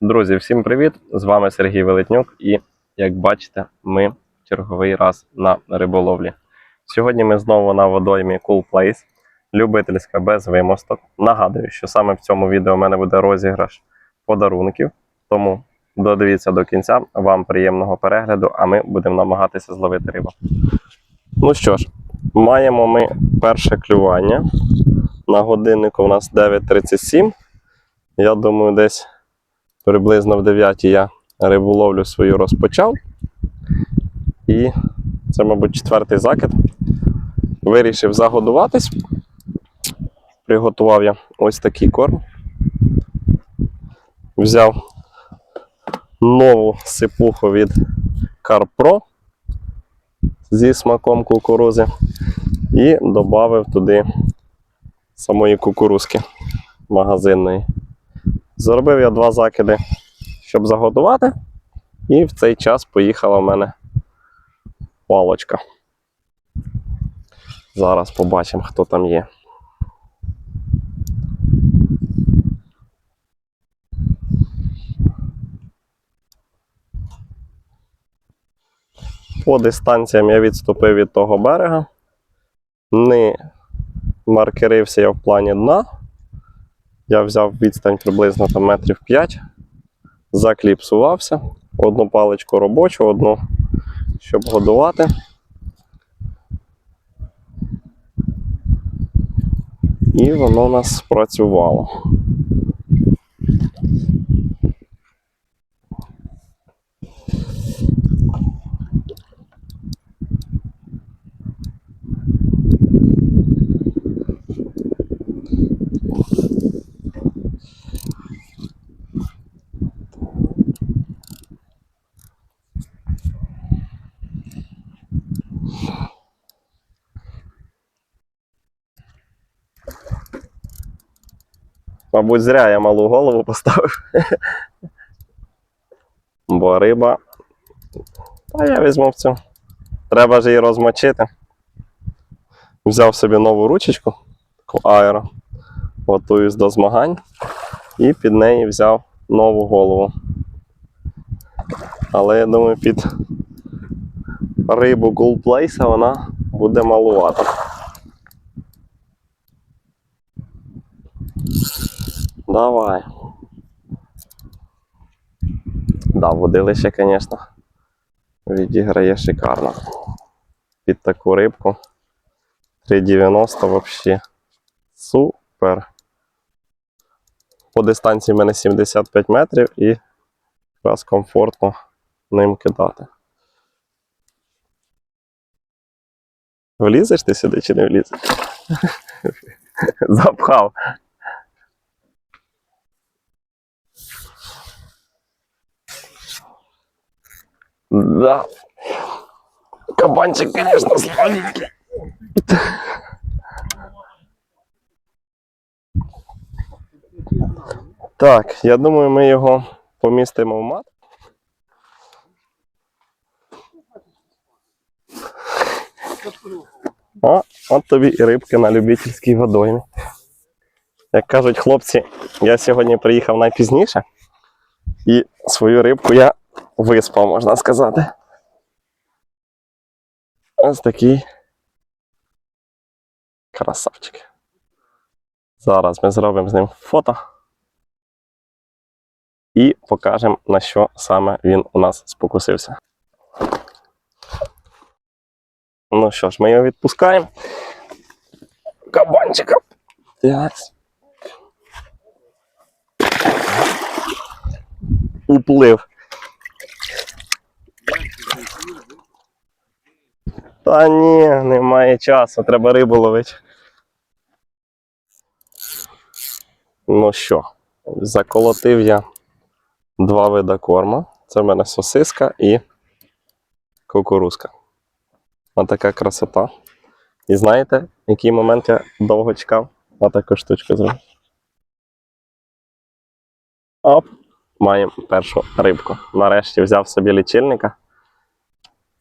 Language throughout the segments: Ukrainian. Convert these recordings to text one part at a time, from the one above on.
Друзі, всім привіт! З вами Сергій Велетнюк, і як бачите, ми в черговий раз на риболовлі. Сьогодні ми знову на водоймі Cool Place, любительська без вимосток. Нагадую, що саме в цьому відео у мене буде розіграш подарунків, тому додивіться до кінця. Вам приємного перегляду, а ми будемо намагатися зловити рибу. Ну що ж, маємо ми перше клювання. На годиннику у нас 9.37. Я думаю, десь приблизно в 9 я риболовлю свою розпочав. І це, мабуть, четвертий закид. Вирішив загодуватись. Приготував я ось такий корм. Взяв нову сипуху від CarPro зі смаком кукурузи і додав туди самої кукурузки магазинної. Зробив я два закиди, щоб заготувати, і в цей час поїхала в мене палочка. Зараз побачимо, хто там є. По дистанціям я відступив від того берега. Не маркерився я в плані дна. Я взяв відстань приблизно там метрів 5, закліпсувався, одну паличку робочу, одну, щоб годувати. І воно у нас спрацювало. Мабуть, зря я малу голову поставив. Бо риба. Та я візьму цю. Треба ж її розмочити. Взяв собі нову ручечку, таку аеро. Готуюсь до змагань. І під неї взяв нову голову. Але я думаю, під рибу Gold вона буде малувата. Давай. Да, водилище, звісно, відіграє шикарно. Під таку рибку. 3,90 взагалі. Супер. По дистанції в мене 75 метрів і якраз комфортно ним кидати. Влізеш ти сюди чи не влізеш? Запхав. Да. Кабанчик, конечно, слабенький. Так, я думаю, ми його помістимо в мат. О, от тобі і рибки на любительській водоймі. Як кажуть хлопці, я сьогодні приїхав найпізніше, і свою рибку я виспав, можна сказати. Ось такий красавчик. Зараз ми зробимо з ним фото і покажемо, на що саме він у нас спокусився. Ну що ж, ми його відпускаємо. Кабанчика. Уплив. Та ні, немає часу, треба рибу ловити. Ну що, заколотив я два вида корма. Це в мене сосиска і кукурузка. Ось така красота. І знаєте, який момент я довго чекав на таку штучку зробив. Оп, маємо першу рибку. Нарешті взяв собі лічильника.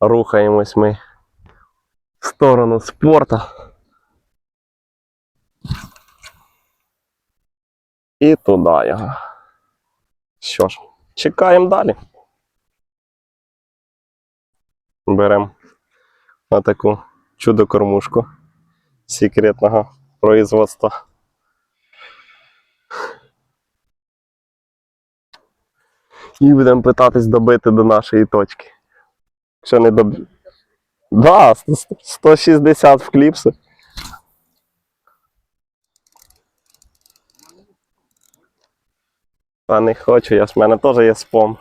Рухаємось ми в сторону спорту. І туди його. Що ж, чекаємо далі. Беремо таку чудо-кормушку секретного производства. І будемо питатись добити до нашої точки. Якщо не доб... Да, 160 в кліпси. Та не хочу, я ж в мене теж є спом.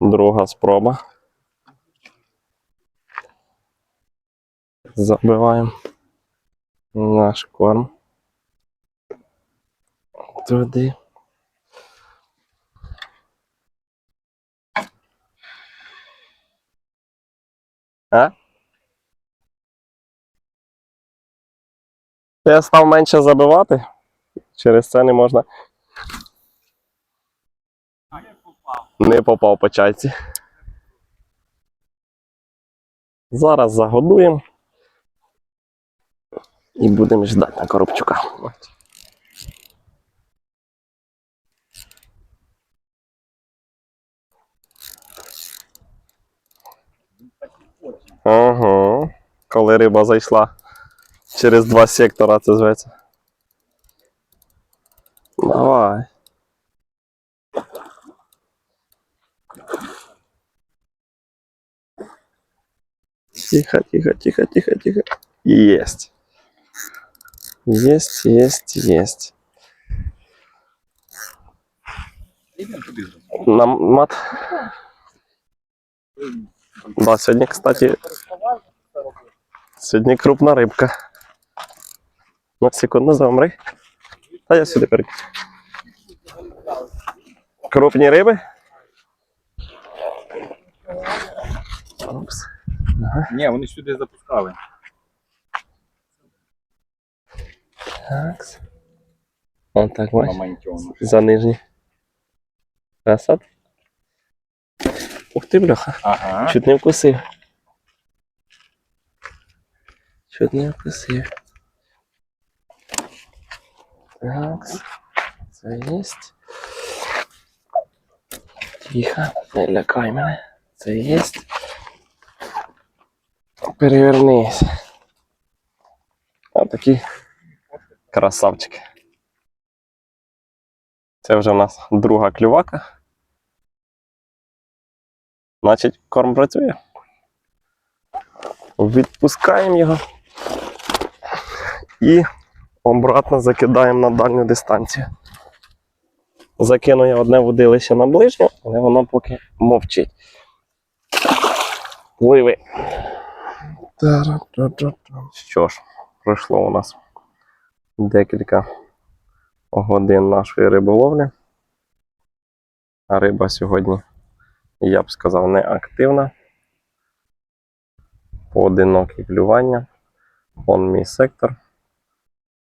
Друга спроба. Забиваємо наш корм. Туди. А? Я став менше забивати. Через це не можна. А я попав. Не попав по чайці. Зараз загодуємо. І будемо ждати на коробчука. Ага. Коли риба зайшла через два сектора, це зветься. Давай. Тихо, тихо, тихо, тихо, тихо. Есть. Есть, есть, есть. На мат. Да, сегодня, кстати, сегодня крупна рибка. На секунду замри. А я сюди перейду. Крупні риби. Опс. Ні, вони сюди запускали. Так. Он так бач. Мамантьону. За нижній. Красот. Ух ти, бляха. Ага. Чуть не вкусив. Чуть не вкусив. Так. Це єсть. Тихо, не лякай мене. Це єсть. Перевернись. А такі красавчики. Це вже в нас друга клювака. Значить, корм працює. Відпускаємо його і обратно закидаємо на дальню дистанцію. Закину я одне водилище на ближню, але воно поки мовчить. Пливи. Що ж, пройшло у нас декілька годин нашої риболовлі. А риба сьогодні, я б сказав, не активна. Поодинокі клювання. Вон мій сектор.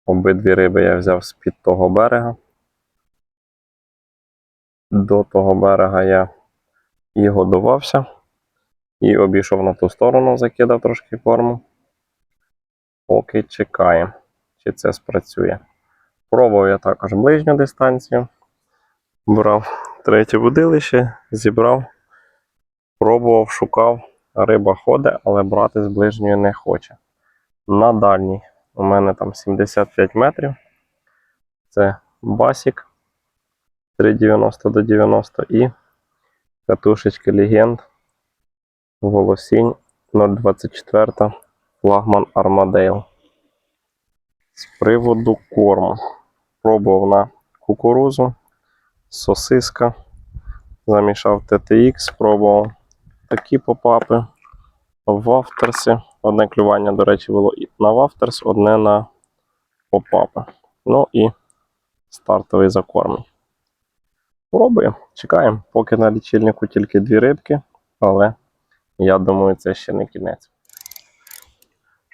Обидві риби я взяв з-під того берега. До того берега я і годувався, і обійшов на ту сторону, закидав трошки корму. Поки чекаємо, чи це спрацює. Пробував я також ближню дистанцію. Брав третє водилище, зібрав, пробував, шукав. Риба ходить, але брати з ближньої не хоче. На дальній у мене там 75 метрів. Це басік 390 до 90 і катушечки Легенд Волосінь 024 флагман Armadale. З приводу корму. Пробував на кукурузу, сосиска, замішав TTX, пробував такі попапи в вафтерсі. Одне клювання, до речі, було на вафтерс, одне на попапи. Ну і стартовий закорм. Пробуємо, чекаємо. Поки на лічильнику тільки дві рибки, але я думаю, це ще не кінець.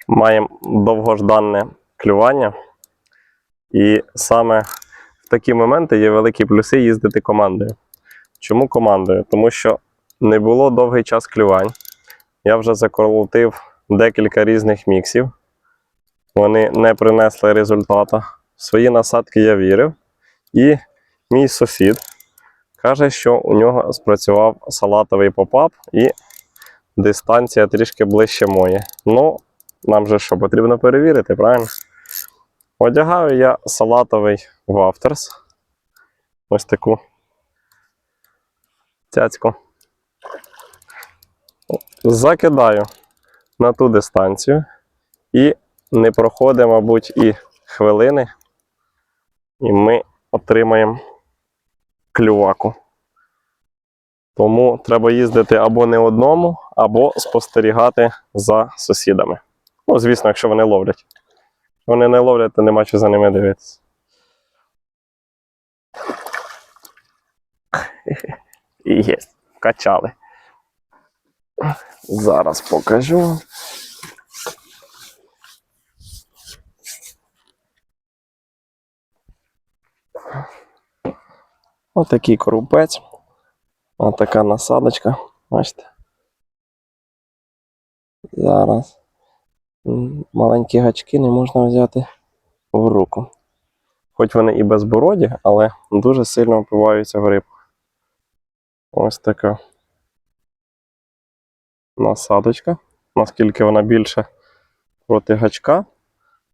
Маємо довгожданне клювання. І саме в такі моменти є великі плюси їздити командою. Чому командою? Тому що не було довгий час клювань. Я вже заколотив декілька різних міксів. Вони не принесли результату. В свої насадки я вірив. І мій сусід каже, що у нього спрацював салатовий попап і дистанція трішки ближче моє. Ну, нам же що потрібно перевірити, правильно? Одягаю я салатовий вафтерс. Ось таку цяцьку. Закидаю на ту дистанцію і не проходить, мабуть, і хвилини, і ми отримаємо клюваку. Тому треба їздити або не одному, або спостерігати за сусідами. Ну, звісно, якщо вони ловлять. Вони не ловлять, то нема що за ними дивитися. І є, вкачали. Зараз покажу. Отакий корупець. Отака насадочка. Бачите? Зараз. Маленькі гачки не можна взяти в руку. Хоч вони і безбороді, але дуже сильно впиваються в рибу. Ось така насадочка. Наскільки вона більше проти гачка,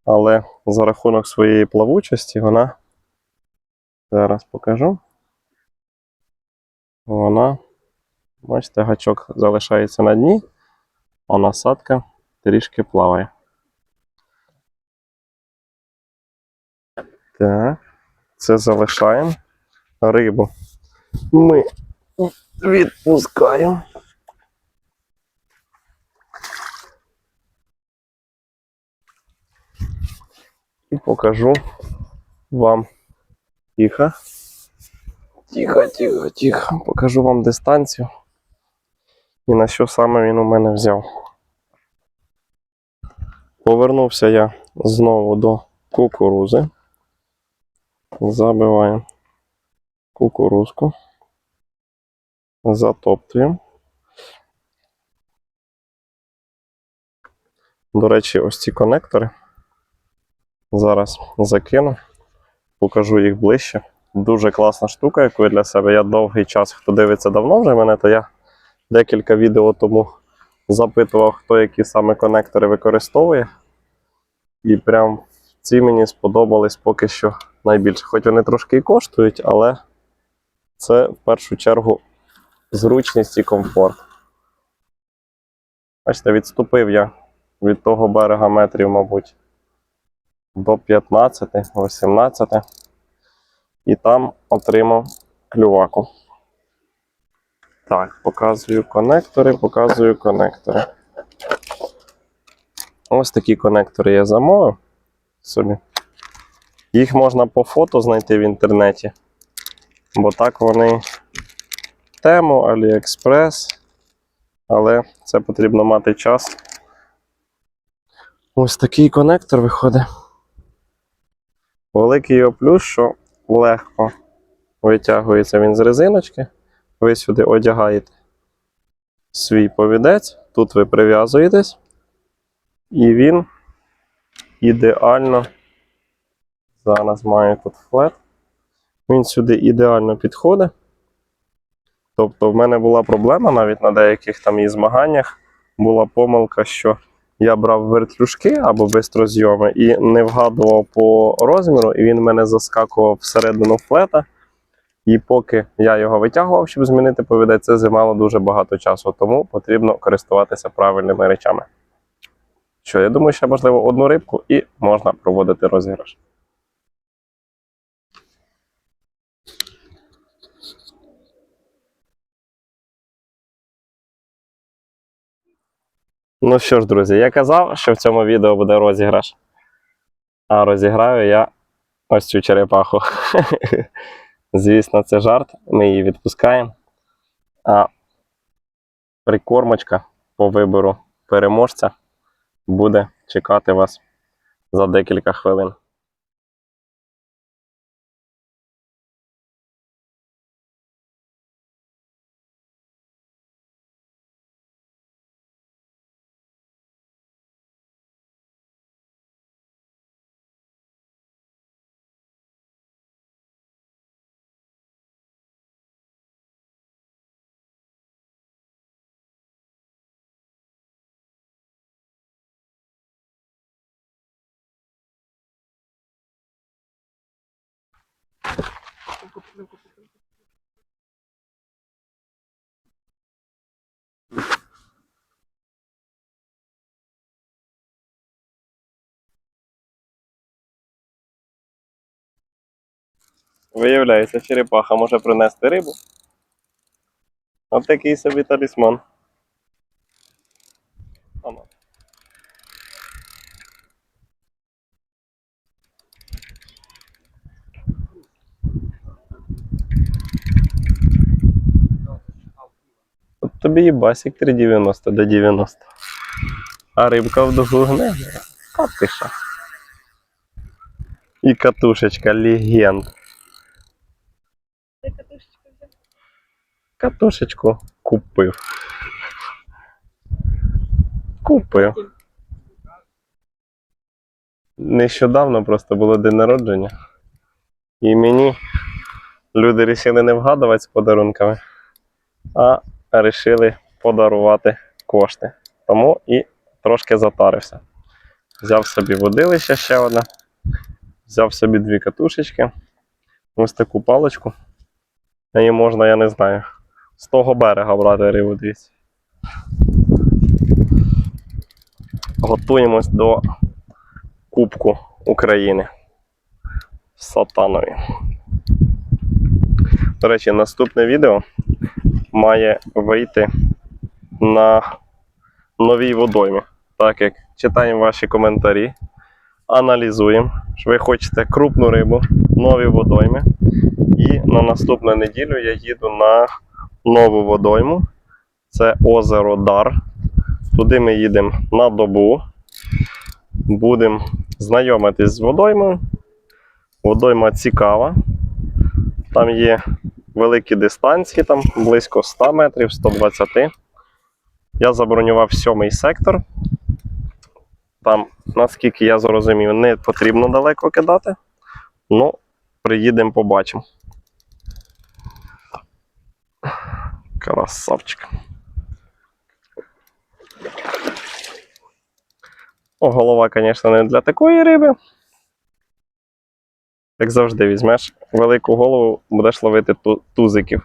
але за рахунок своєї плавучості вона. Зараз покажу. Вона, бачите, гачок залишається на дні, а насадка трішки плаває. Так, це залишаємо. Рибу ми відпускаємо. І покажу вам тихо. Тихо, тихо, тихо. Покажу вам дистанцію. І на що саме він у мене взяв. Повернувся я знову до кукурузи. Забиваємо кукурузку. Затоптуємо. До речі, ось ці конектори. Зараз закину, покажу їх ближче. Дуже класна штука, яку я для себе. Я довгий час, хто дивиться давно вже мене, то я декілька відео тому запитував, хто які саме конектори використовує. І прям ці мені сподобались поки що найбільше. Хоч вони трошки і коштують, але це в першу чергу зручність і комфорт. Бачите, відступив я від того берега метрів, мабуть, до 15-18 і там отримав клюваку. Так, показую конектори, показую конектори. Ось такі конектори я замовив собі. Їх можна по фото знайти в інтернеті, бо так вони тему, AliExpress, але це потрібно мати час. Ось такий конектор виходить. Великий його плюс, що легко витягується він з резиночки. Ви сюди одягаєте свій повідець, тут ви прив'язуєтесь, і він ідеально. Зараз маю тут флет. Він сюди ідеально підходить. Тобто, в мене була проблема навіть на деяких там і змаганнях. Була помилка, що я брав вертлюжки або бистрозйоми і не вгадував по розміру, і він мене заскакував всередину флета. І поки я його витягував, щоб змінити повідець, це займало дуже багато часу, тому потрібно користуватися правильними речами. Що, я думаю, ще можливо одну рибку і можна проводити розіграш. Ну що ж, друзі, я казав, що в цьому відео буде розіграш. А розіграю я ось цю черепаху. Звісно, це жарт. Ми її відпускаємо. А прикормочка по вибору переможця буде чекати вас за декілька хвилин. Виявляється, черепаха може принести рибу. От такий собі талісман. Ано. От тобі і басик 3,90 до 90. А рибка в дугу гне. А ти що? І катушечка легенд. Ти катушечку взяв? Катушечку купив. Купив. Нещодавно просто було день народження. І мені люди вирішили не вгадувати з подарунками, а вирішили подарувати кошти. Тому і трошки затарився. Взяв собі водилище ще одне, взяв собі дві катушечки, ось таку паличку. Її можна, я не знаю, з того берега брати рибу дивіться. Готуємось до Кубку України. Сатанові. До речі, наступне відео має вийти на новій водоймі. Так як читаємо ваші коментарі, аналізуємо, що ви хочете крупну рибу, нові водойми. І на наступну неділю я їду на нову водойму. Це озеро Дар. Туди ми їдемо на добу. Будемо знайомитись з водоймою. Водойма цікава. Там є великі дистанції, там близько 100 метрів, 120. Я забронював сьомий сектор. Там, наскільки я зрозумів, не потрібно далеко кидати. Ну, приїдемо, побачимо. Красавчик. О, голова, звісно, не для такої риби. Як завжди, візьмеш велику голову, будеш ловити ту- тузиків.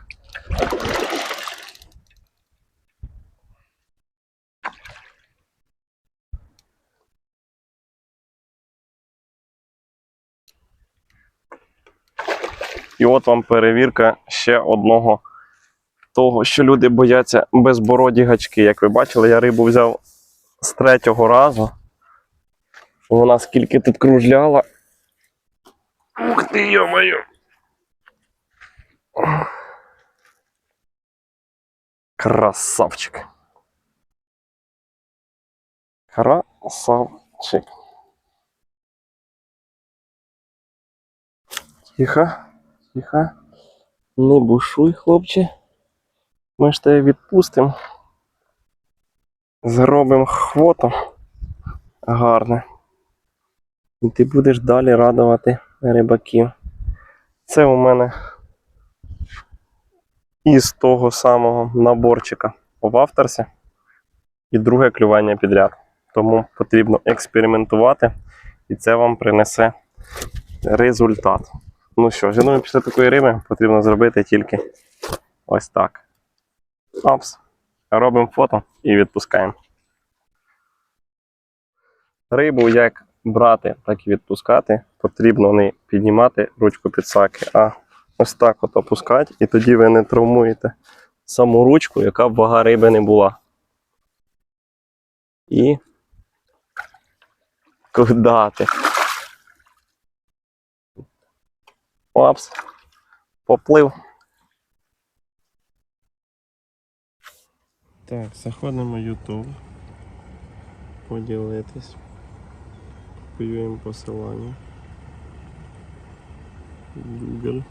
І от вам перевірка ще одного того, що люди бояться безбороді гачки. Як ви бачили, я рибу взяв з третього разу. Вона скільки тут кружляла. Ух ти, йо-моє! Красавчик. Красавчик. Тихо, тихо. Не бушуй, хлопче. Ми ж тебе відпустимо. Зробимо хвото гарне. І ти будеш далі радувати рибаків. Це у мене із того самого наборчика в авторсі і друге клювання підряд. Тому потрібно експериментувати, і це вам принесе результат. Ну що я думаю, після такої риби потрібно зробити тільки ось так. Апс. Робимо фото і відпускаємо. Рибу як брати, так і відпускати. Потрібно не піднімати ручку підсаки, а ось так от опускати, і тоді ви не травмуєте саму ручку, яка б вага риби не була. І куди ти? Опс. Поплив. Так, заходимо в YouTube. Поділитись. Копіюємо посилання. Дюбель.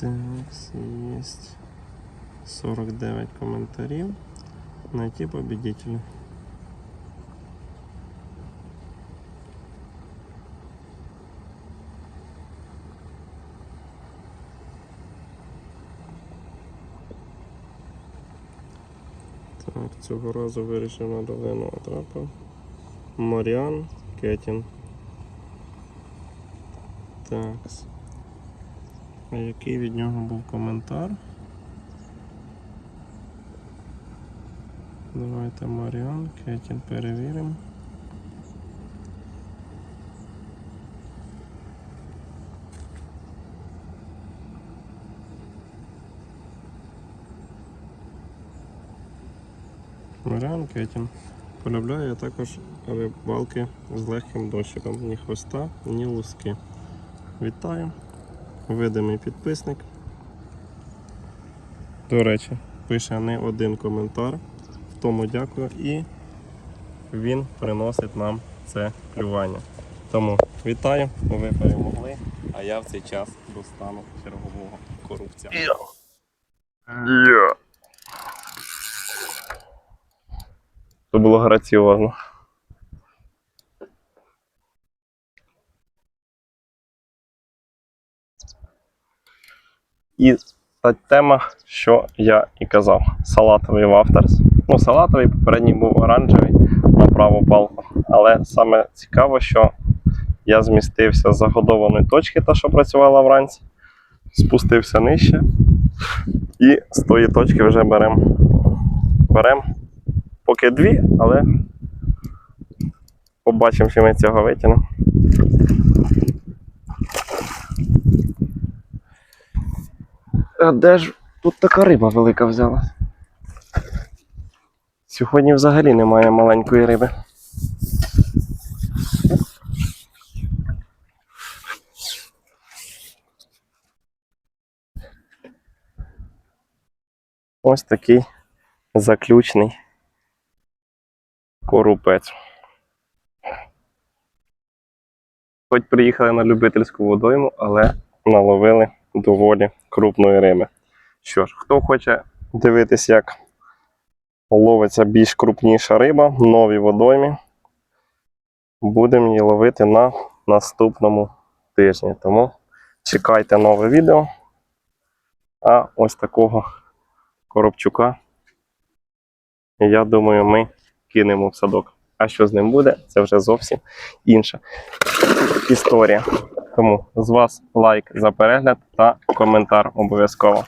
Так, есть 49 комментариев. Найти победителя. Так, цього разу вирішив на долину Атрапа. Маріан Кетін. Так. А який від нього був коментар? Давайте Маріан Кетін перевіримо. Маріан Полюбляю я також рибалки з легким дощиком. Ні хвоста, ні луски. Вітаю. Видимий підписник. До речі, пише не один коментар. В тому дякую і він приносить нам це клювання. Тому вітаю, ви перемогли, а я в цей час достану чергового корупція. Це було граціозно. І та тема, що я і казав, салатовий вафтерс. Ну, салатовий попередній був оранжевий на праву палку. Але саме цікаво, що я змістився з загодованої точки, та що працювала вранці, спустився нижче. І з тої точки вже беремо. Беремо поки дві, але побачимо, чи ми цього витягнемо. А де ж тут така риба велика взялась? Сьогодні взагалі немає маленької риби. Ось такий заключний корупець. Хоч приїхали на любительську водойму, але наловили доволі крупної риби. Що ж, хто хоче дивитись, як ловиться більш крупніша риба в новій водоймі, будемо її ловити на наступному тижні. Тому чекайте нове відео. А ось такого коробчука, я думаю, ми кинемо в садок. А що з ним буде, це вже зовсім інша історія. Тому з вас лайк за перегляд та коментар обов'язково.